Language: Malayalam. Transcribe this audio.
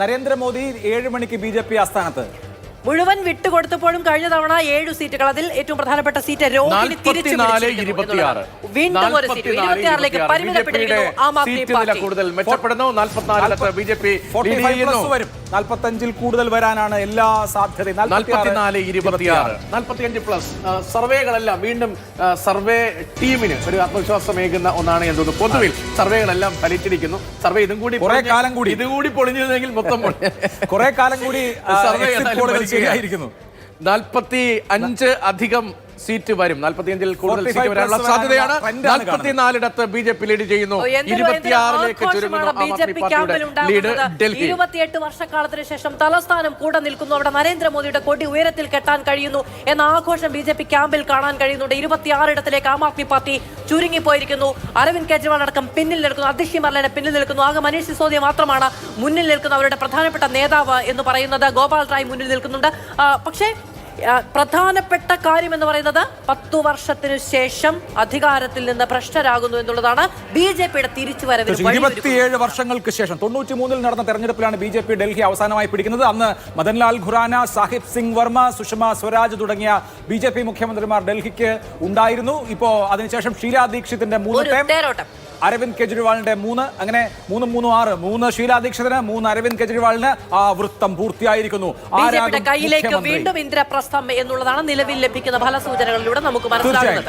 നരേന്ദ്രമോദി ഏഴ് മണിക്ക് ബി ജെ പി ആസ്ഥാനത്ത്. മുഴുവൻ വിട്ടുകൊടുത്തപ്പോഴും കഴിഞ്ഞ തവണ ഏഴ് സീറ്റുകൾ അതിൽ ഏറ്റവും പ്രധാനപ്പെട്ട സീറ്റ് രോഹിണി തിരിച്ചു വീണ്ടും ഒരു സീറ്റ്. ഇരുപത്തിയാറിലേക്ക് പരിമിതപ്പെട്ടിരിക്കുന്നു ആം ആദ്മി സീറ്റ് പാർട്ടി. കൂടുതൽ നാൽപ്പത്തഞ്ചിൽ വരാനാണ് എല്ലാ സാധ്യതയും. നാൽപ്പത്തിയഞ്ച് പ്ലസ്. സർവേകളെല്ലാം വീണ്ടും സർവേ ടീമിന് ഒരു ആത്മവിശ്വാസമേകുന്ന ഒന്നാണ് എന്ന് തോന്നുന്നു. പൊതുവിൽ സർവേകളെല്ലാം ഫലിച്ചിരിക്കുന്നു. സർവേ ഇതും കൂടി കുറേ കാലം കൂടി. ഇതും കൂടി പൊളിഞ്ഞിരുന്നെങ്കിൽ മൊത്തം കുറെ കാലം കൂടി സർവേ സർവേ ശരിയായിരിക്കുന്നു. നാൽപ്പത്തി അഞ്ച് അധികം സീറ്റ് വരും. നാൽപ്പത്തിയഞ്ചിൽ കൂടുതൽ സീറ്റ് വരാനുള്ള സാധ്യതയാണ്. നാൽപ്പത്തിനാലിടത്ത് ബി ജെ പി ലീഡ് ചെയ്യുന്നു. ഇരുപത്തിയാറിലേക്ക് ചുരുങ്ങുന്നു ലീഡ് ഡൽഹി. ഇരുപത്തിയെട്ട് വർഷക്കാലത്തിന് ശേഷം തലസ്ഥാനം കൂടെ നിൽക്കുന്നു. അവിടെ നരേന്ദ്രമോദിയുടെ കൊടി ഉയരത്തിൽ കെട്ടാൻ കഴിയുന്നു എന്ന ആഘോഷം ബി ജെ പി ക്യാമ്പിൽ കാണാൻ കഴിയുന്നുണ്ട്. ഇരുപത്തിയാറിടത്തിലേക്ക് ആം ആദ്മി പാർട്ടി ചുരുങ്ങിപ്പോയിരിക്കുന്നു. അരവിന്ദ് കെജ്രിവാൾ അടക്കം പിന്നിൽ നിൽക്കുന്നു. അതിഷി മർലനെ പിന്നിൽ നിൽക്കുന്നു. ആകെ മനീഷ് സിസോദിയ മാത്രമാണ് മുന്നിൽ നിൽക്കുന്ന അവരുടെ പ്രധാനപ്പെട്ട നേതാവ് എന്ന് പറയുന്നത് ഗോപാൽ റായ് മുന്നിൽ നിൽക്കുന്നുണ്ട്. പക്ഷേ പ്രധാനപ്പെട്ട കാര്യം എന്ന് പറയുന്നത് പത്തു വർഷത്തിനു ശേഷം അധികാരത്തിൽ നിന്ന് ഭ്രഷ്ടരാകുന്നു എന്നുള്ളതാണ് ബി ജെ പിയുടെ തിരിച്ചുവരവിന് വരവ് ഇരുപത്തിയേഴ് വർഷങ്ങൾക്ക് ശേഷം തൊണ്ണൂറ്റി മൂന്നിൽ നടന്ന തെരഞ്ഞെടുപ്പിലാണ് ബി ജെ പി ഡൽഹി അവസാനമായി പിടിക്കുന്നത്. അന്ന് മദൻലാൽ ഖുറാന സാഹിബ് സിംഗ് വർമ്മ സുഷമ സ്വരാജ് തുടങ്ങിയ ബി ജെ പി മുഖ്യമന്ത്രിമാർ ഡൽഹിക്ക് ഉണ്ടായിരുന്നു. ഇപ്പോ അതിനുശേഷം ഷീലാ ദീക്ഷിത്തിന്റെ മൂന്ന് അരവിന്ദ് കെജ്രിവാളിന്റെ മൂന്ന് അങ്ങനെ മൂന്ന് മൂന്ന് ആറ് മൂന്ന് ഷീലാ ദീക്ഷിതിന് മൂന്ന് അരവിന്ദ് കെജ്രിവാളിന് ആ വൃത്തം പൂർത്തിയായിരിക്കുന്നു. കയ്യിലേക്ക് വീണ്ടും ഇന്ദ്രപ്രസ്ഥം എന്നുള്ളതാണ് നിലവിൽ ലഭിക്കുന്ന ഫലസൂചനകളിലൂടെ നമുക്ക് മനസ്സിലാകുന്നത്.